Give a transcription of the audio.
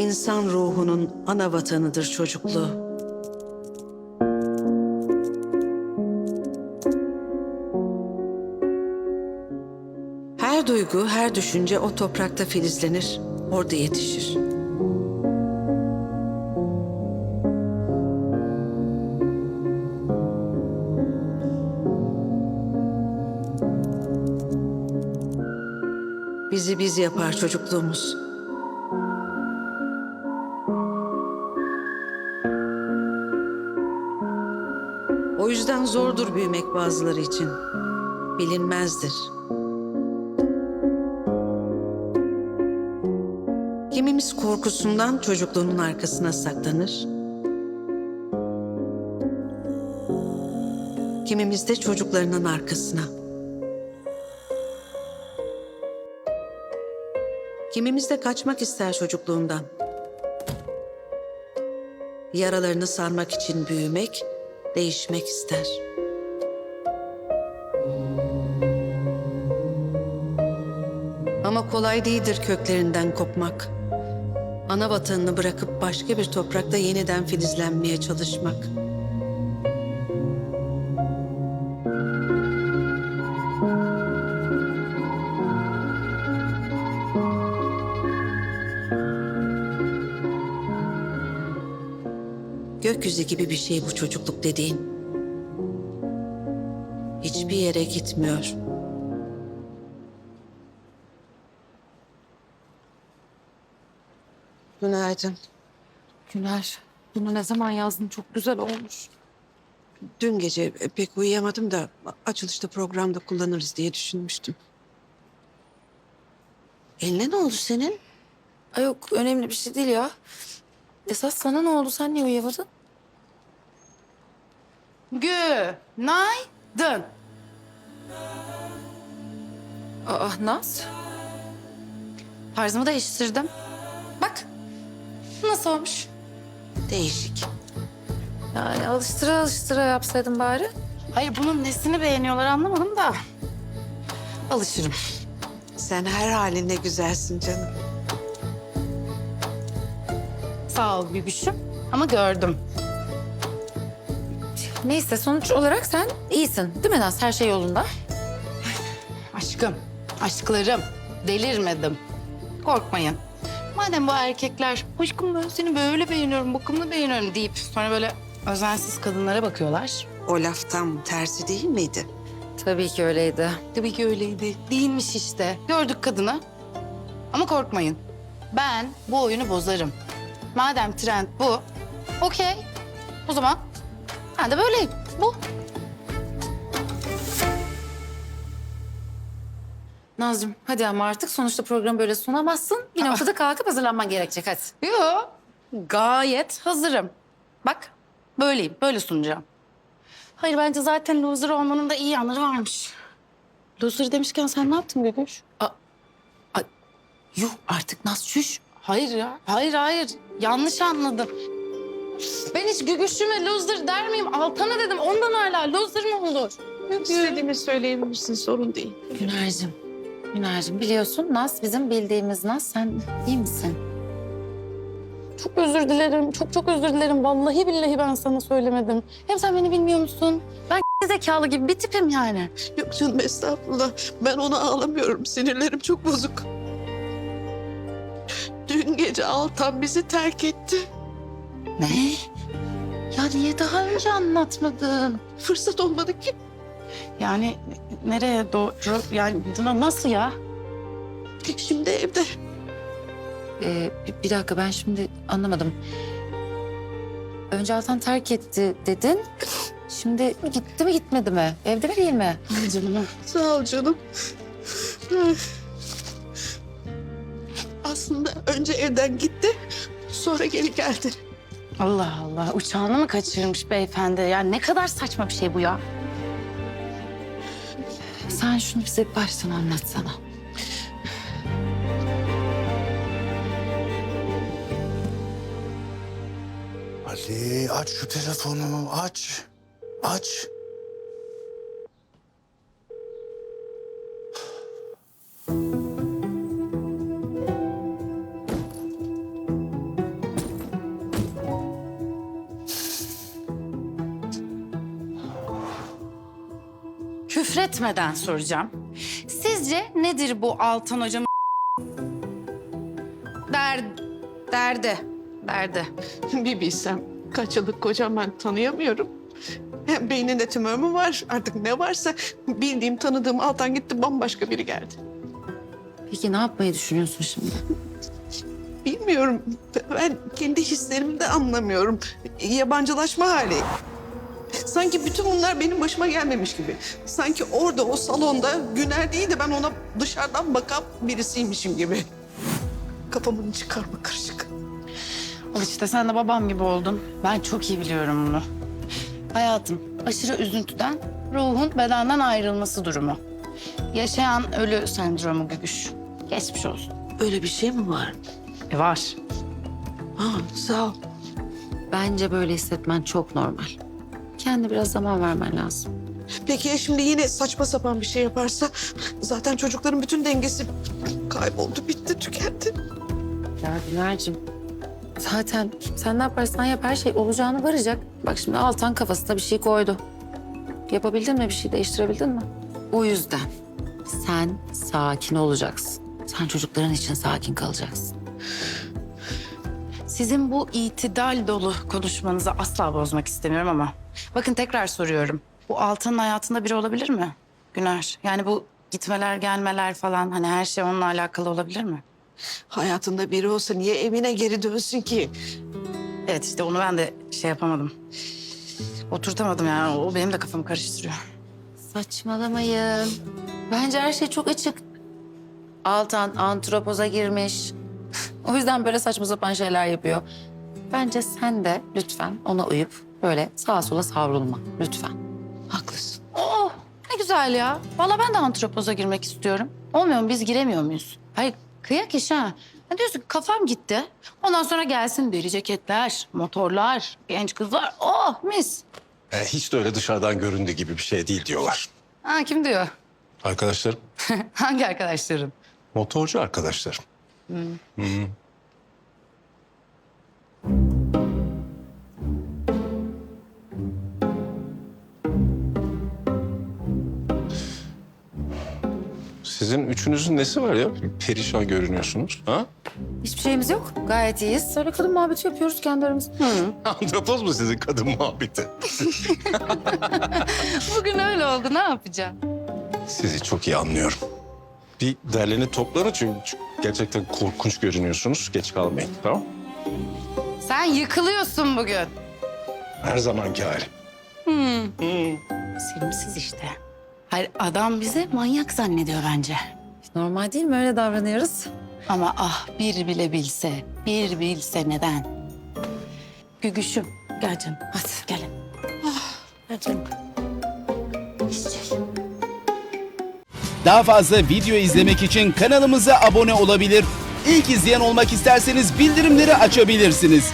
İnsan ruhunun ana vatanıdır çocukluğu. Her duygu, her düşünce o toprakta filizlenir, orada yetişir. Bizi biz yapar çocukluğumuz. O yüzden zordur büyümek bazıları için. Bilinmezdir. Kimimiz korkusundan çocukluğunun arkasına saklanır. Kimimiz de çocuklarının arkasına. Kimimiz de kaçmak ister çocukluğundan. Yaralarını sarmak için büyümek, değişmek ister. Ama kolay değildir köklerinden kopmak. Ana vatanını bırakıp başka bir toprakta yeniden filizlenmeye çalışmak. Gökyüzü gibi bir şey bu çocukluk dediğin. Hiçbir yere gitmiyor. Günaydın. Güner, bunu ne zaman yazdın? Çok güzel olmuş. Dün gece pek uyuyamadım da açılışta programda kullanırız diye düşünmüştüm. Eline ne oldu senin? Ay yok, önemli bir şey değil ya. Esas sana ne oldu? Sen niye uyuyamadın? Günaydın. Aa, Naz. Tarzımı değiştirdim. Bak. Nasıl olmuş? Değişik. Yani alıştıra alıştıra yapsaydın bari. Hayır bunun nesini beğeniyorlar anlamadım da. Alışırım. Sen her halinle güzelsin canım. Sağ ol Bibiş'im. Ama gördüm. Neyse sonuç olarak sen iyisin değil mi Naz? Her şey yolunda. Aşkım, aşklarım. Delirmedim. Korkmayın. Madem bu erkekler, aşkım ben seni böyle beğeniyorum, bakımlı beğeniyorum deyip sonra böyle özensiz kadınlara bakıyorlar. O laf tam tersi değil miydi? Tabii ki öyleydi. Tabii ki öyleydi. Değilmiş işte. Gördük kadını. Ama korkmayın. Ben bu oyunu bozarım. Madem trend bu, okey. O zaman ben de böyleyim. Bu. Nazcığım hadi ama artık sonuçta programı böyle sunamazsın. Bir noktada kalkıp hazırlanman gerekecek hadi. Yo, gayet hazırım. Bak, böyleyim. Böyle sunacağım. Hayır, bence zaten loser olmanın da iyi yanları varmış. Loser demişken sen ne yaptın Göküş? Yuh artık Naz şuş. Hayır ya. Hayır, hayır. Yanlış anladım. Ben hiç Göküş'üme loser der miyim? Altan'a dedim. Ondan hala loser mı olur? İstediğini söyleyebilirsin sorun değil. Güner'cim. Güner'cim biliyorsun Naz bizim bildiğimiz Naz. Sen iyi misin? Çok özür dilerim. Çok çok özür dilerim. Vallahi billahi ben sana söylemedim. Hem sen beni bilmiyor musun? Ben zekalı gibi bir tipim yani. Yok canım estağfurullah. Ben ona ağlamıyorum. Sinirlerim çok bozuk. Dün gece Altan bizi terk etti. Ne? Ya niye daha önce anlatmadın? Fırsat olmadı ki. Yani nereye doğru? Yani na- nasıl ya? Şimdi evde. Ee, bir, bir dakika ben şimdi anlamadım. Önce Altan terk etti dedin. Şimdi gitti mi gitmedi mi? Evde mi değil mi? Ay canım. Sağ ol canım. Aslında önce evden gitti. Sonra geri geldi. Allah Allah. Uçağını mı kaçırmış beyefendi? Ya ne kadar saçma bir şey bu ya. Sen şunu bize baştan anlatsana. Ali aç şu telefonu aç. Aç. Küfretmeden soracağım. Sizce nedir bu Altan hocam der derdi derdi. Bir bilsem kaç yıllık kocam ben tanıyamıyorum. Hem beyninde tümör mü var artık ne varsa bildiğim tanıdığım Altan gitti bambaşka biri geldi. Peki ne yapmayı düşünüyorsun şimdi? Bilmiyorum ben kendi hislerimi de anlamıyorum. Yabancılaşma hali. Sanki bütün bunlar benim başıma gelmemiş gibi. Sanki orada o salonda Güner değil de ben ona dışarıdan bakan birisiymişim gibi. Kafamın içi karma karışık. Al işte sen de babam gibi oldun. Ben çok iyi biliyorum bunu. Hayatım aşırı üzüntüden ruhun bedenden ayrılması durumu. Yaşayan ölü sendromu Gügüş. Geçmiş olsun. Öyle bir şey mi var? E var. Ha, sağ ol. Bence böyle hissetmen çok normal. Kendi biraz zaman vermen lazım. Peki ya şimdi yine saçma sapan bir şey yaparsa? Zaten çocukların bütün dengesi kayboldu, bitti, tükendi. Ya Güner'cim zaten sen ne yaparsan yap her şey olacağını varacak. Bak şimdi Altan kafasına bir şey koydu. Yapabildin mi bir şey değiştirebildin mi? O yüzden sen sakin olacaksın. Sen çocukların için sakin kalacaksın. Sizin bu itidal dolu konuşmanızı asla bozmak istemiyorum ama... Bakın tekrar soruyorum. Bu Altan'ın hayatında biri olabilir mi? Güner. Yani bu gitmeler gelmeler falan hani her şey onunla alakalı olabilir mi? Hayatında biri olsa niye evine geri dönsün ki? Evet işte onu ben de şey yapamadım. Oturtamadım yani. O benim de kafamı karıştırıyor. Saçmalamayın. Bence her şey çok açık. Altan antropoza girmiş. o yüzden böyle saçma sapan şeyler yapıyor. Bence sen de lütfen ona uyup böyle sağa sola savrulma. Lütfen. Haklısın. Oh ne güzel ya. Vallahi ben de antropoza girmek istiyorum. Olmuyor mu? Biz giremiyor muyuz? Hayır kıyak iş ha. Ha diyorsun ki kafam gitti. Ondan sonra gelsin deri ceketler, motorlar, genç kızlar. Oh mis. E, hiç de öyle dışarıdan göründüğü gibi bir şey değil diyorlar. Ha kim diyor? Arkadaşlarım, Hangi arkadaşların? motorcu arkadaşlarım. Hı. Sizin üçünüzün nesi var ya? Perişan görünüyorsunuz. Ha? Hiçbir şeyimiz yok. Gayet iyiyiz. Öyle kadın muhabbeti yapıyoruz kendi aramızda. Antropoz mu sizin kadın muhabbeti? Bugün öyle oldu. Ne yapacağım? Sizi çok iyi anlıyorum. Bir derlenip toplanın çünkü gerçekten korkunç görünüyorsunuz. Geç kalmayın tamam Sen yıkılıyorsun bugün. Her zamanki hali. Sevimsiz işte. Hayır adam bizi manyak zannediyor bence. Normal değil mi? Öyle davranıyoruz. Ama ah bir bile bilse, bir bilse neden? Gügüşüm, gel canım. Hadi gelin. Gel canım. Daha fazla video izlemek için kanalımıza abone olabilir. İlk izleyen olmak isterseniz bildirimleri açabilirsiniz.